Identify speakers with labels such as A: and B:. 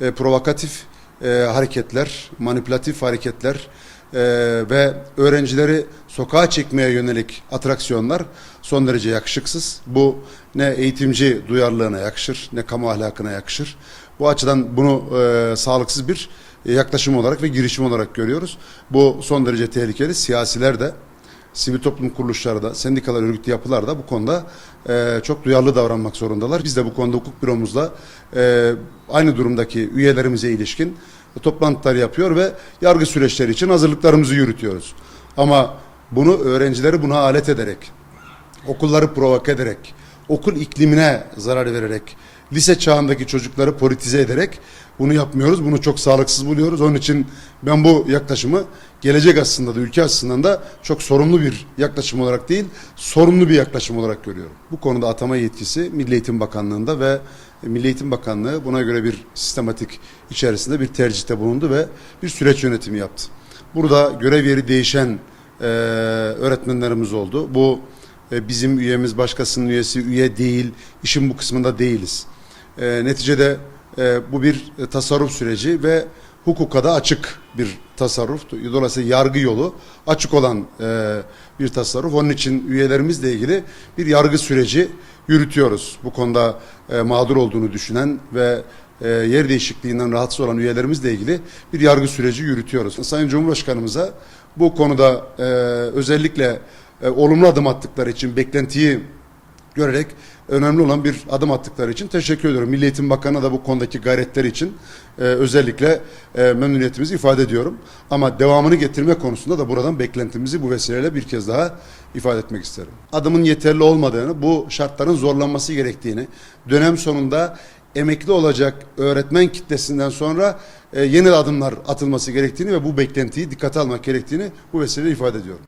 A: e, provokatif e, hareketler, manipülatif hareketler e, ve öğrencileri sokağa çekmeye yönelik atraksiyonlar son derece yakışıksız. Bu ne eğitimci duyarlılığına yakışır, ne kamu ahlakına yakışır. Bu açıdan bunu e, sağlıksız bir yaklaşım olarak ve girişim olarak görüyoruz. Bu son derece tehlikeli. Siyasiler de sivil toplum kuruluşları da, sendikalar, örgütlü yapılar da bu konuda e, çok duyarlı davranmak zorundalar. Biz de bu konuda hukuk büromuzla e, aynı durumdaki üyelerimize ilişkin toplantılar yapıyor ve yargı süreçleri için hazırlıklarımızı yürütüyoruz. Ama bunu öğrencileri buna alet ederek, okulları provoke ederek, okul iklimine zarar vererek, lise çağındaki çocukları politize ederek bunu yapmıyoruz. Bunu çok sağlıksız buluyoruz. Onun için ben bu yaklaşımı gelecek aslında da ülke açısından da çok sorumlu bir yaklaşım olarak değil, sorumlu bir yaklaşım olarak görüyorum. Bu konuda atama yetkisi Milli Eğitim Bakanlığı'nda ve Milli Eğitim Bakanlığı buna göre bir sistematik içerisinde bir tercihte bulundu ve bir süreç yönetimi yaptı. Burada görev yeri değişen e, öğretmenlerimiz oldu. Bu bizim üyemiz başkasının üyesi üye değil, işin bu kısmında değiliz. E, neticede e, bu bir tasarruf süreci ve hukuka da açık bir tasarruf. Dolayısıyla yargı yolu açık olan e, bir tasarruf. Onun için üyelerimizle ilgili bir yargı süreci yürütüyoruz. Bu konuda e, mağdur olduğunu düşünen ve e, yer değişikliğinden rahatsız olan üyelerimizle ilgili bir yargı süreci yürütüyoruz. Sayın Cumhurbaşkanımıza bu konuda e, özellikle e, olumlu adım attıkları için beklentiyi görerek önemli olan bir adım attıkları için teşekkür ediyorum. Milli Eğitim Bakanı'na da bu konudaki gayretleri için e, özellikle e, memnuniyetimizi ifade ediyorum. Ama devamını getirme konusunda da buradan beklentimizi bu vesileyle bir kez daha ifade etmek isterim. Adımın yeterli olmadığını, bu şartların zorlanması gerektiğini, dönem sonunda emekli olacak öğretmen kitlesinden sonra e, yeni adımlar atılması gerektiğini ve bu beklentiyi dikkate almak gerektiğini bu vesileyle ifade ediyorum.